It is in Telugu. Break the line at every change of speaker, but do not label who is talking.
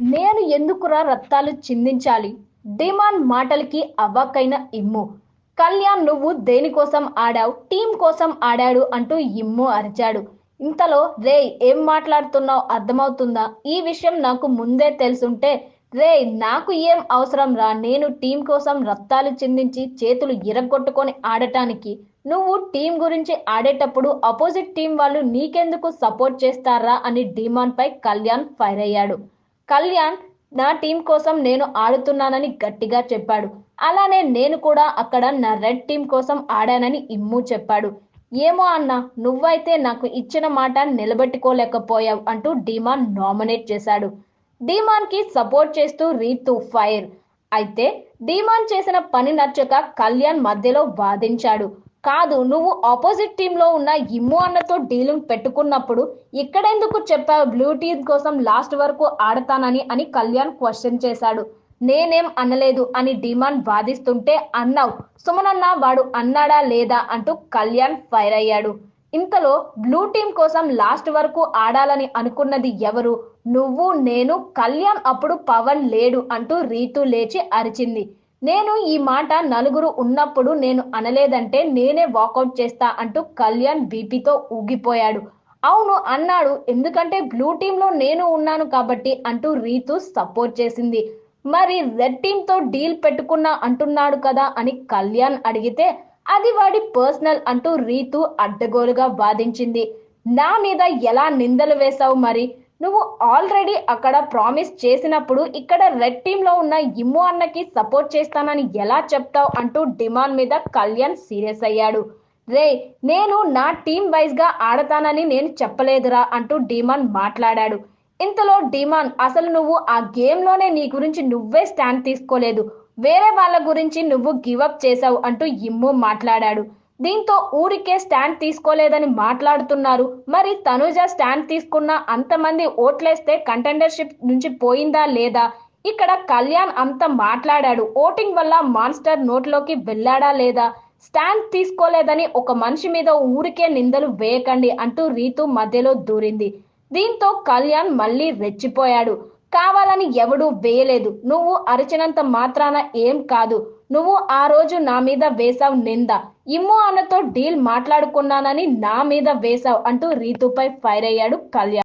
నేను ఎందుకురా రక్తాలు చిందించాలి? డిమాండ్ మాటలకి అవ్వకైన ఇమ్ము. కళ్యాణ్ నువ్వు దేనికోసం ఆడావు? టీం కోసం ఆడాడు అంటూ ఇమ్ము అరిచాడు. ఇంతలో రే ఏం మాట్లాడుతున్నావు? అర్థమవుతుందా? ఈ విషయం నాకు ముందే తెలుసుంటే రే నాకు ఏం అవసరం రా? నేను టీం కోసం రక్తాలు చిందించి చేతులు ఇరగొట్టుకొని ఆడటానికి. నువ్వు టీం గురించి ఆడేటప్పుడు అపోజిట్ టీం వాళ్ళు నీకెందుకు సపోర్ట్ చేస్తారా అని డిమాండ్ పై కళ్యాణ్ ఫైర్ అయ్యాడు. కళ్యాణ్ నా టీం కోసం నేను ఆడుతున్నానని గట్టిగా చెప్పాడు. అలానే నేను కూడా అక్కడ నా రెడ్ టీం కోసం ఆడానని ఇమ్ము చెప్పాడు. ఏమో అన్న నువ్వైతే నాకు ఇచ్చిన మాట నిలబెట్టుకోలేకపోయావు అంటూ డిమాన్ నామినేట్ చేశాడు. డిమాన్కి సపోర్ట్ చేస్తూ రీతు ఫైర్. అయితే డిమాన్ చేసిన పని నచ్చక కళ్యాణ్ మధ్యలో వాదించాడు. కాదు నువ్వు ఆపోజిట్ టీంలో ఉన్న ఇమ్ము అన్నతో డీలింగ్ పెట్టుకున్నప్పుడు ఇక్కడెందుకు చెప్పావు బ్లూ టీం కోసం లాస్ట్ వరకు ఆడతానని అని కళ్యాణ్ క్వశ్చన్ చేశాడు. నేనేం అనలేదు అని డిమాండ్ వాదిస్తుంటే అన్నావు. సుమనన్న వాడు అన్నాడా లేదా అంటూ కళ్యాణ్ ఫైర్ అయ్యాడు. ఇంతలో బ్లూ టీం కోసం లాస్ట్ వరకు ఆడాలని అనుకున్నది ఎవరు? నువ్వు నేను కళ్యాణ్ అప్పుడు పవన్ లేడు అంటూ రీతు లేచి అరిచింది. నేను ఈ మాట నలుగురు ఉన్నప్పుడు నేను అనలేదంటే నేనే వాకౌట్ చేస్తా అంటూ కళ్యాణ్ బీపీతో ఊగిపోయాడు. అవును అన్నాడు ఎందుకంటే బ్లూ టీంలో నేను ఉన్నాను కాబట్టి అంటూ రీతు సపోర్ట్ చేసింది. మరి రెడ్ టీంతో డీల్ పెట్టుకున్నా అంటున్నాడు కదా అని కళ్యాణ్ అడిగితే అది వాడి పర్సనల్ అంటూ రీతు అడ్డగోలుగా వాదించింది. నా మీద ఎలా నిందలు వేశావు మరి? నువ్వు ఆల్రెడీ అక్కడ ప్రామిస్ చేసినప్పుడు ఇక్కడ రెడ్ టీంలో ఉన్న ఇమ్ము అన్నకి సపోర్ట్ చేస్తానని ఎలా చెప్తావు అంటూ డిమాండ్ మీద కళ్యాణ్ సీరియస్ అయ్యాడు. రే నేను నా టీం వైజ్గా ఆడతానని నేను చెప్పలేదురా అంటూ డిమాండ్ మాట్లాడాడు. ఇంతలో డిమాండ్ అసలు నువ్వు ఆ గేమ్లోనే నీ గురించి నువ్వే స్టాండ్ తీసుకోలేదు. వేరే వాళ్ళ గురించి నువ్వు గివప్ చేసావు అంటూ ఇమ్ము మాట్లాడాడు. దీంతో ఊరికే స్టాండ్ తీసుకోలేదని మాట్లాడుతున్నారు. మరి తనుజ స్టాండ్ తీసుకున్న అంతమంది ఓట్లేస్తే కంటెండర్షిప్ నుంచి పోయిందా లేదా? ఇక్కడ కళ్యాణ్ అంత మాట్లాడాడు. ఓటింగ్ వల్ల మాన్స్టర్ నోట్లోకి వెళ్ళాడా లేదా? స్టాండ్ తీసుకోలేదని ఒక మనిషి మీద ఊరికే నిందలు వేయకండి అంటూ రీతు మధ్యలో దూరింది. దీంతో కళ్యాణ్ మళ్ళీ రెచ్చిపోయాడు. కావాలని ఎవడూ వేయలేదు. నువ్వు అరిచినంత మాత్రాన ఏం కాదు. నువ్వు ఆ రోజు నా మీద వేశావు నింద. ఇమ్ము అన్నతో డీల్ మాట్లాడుకున్నానని నా మీద వేశావు అంటూ రీతుపై ఫైర్ అయ్యాడు కళ్యాణ్.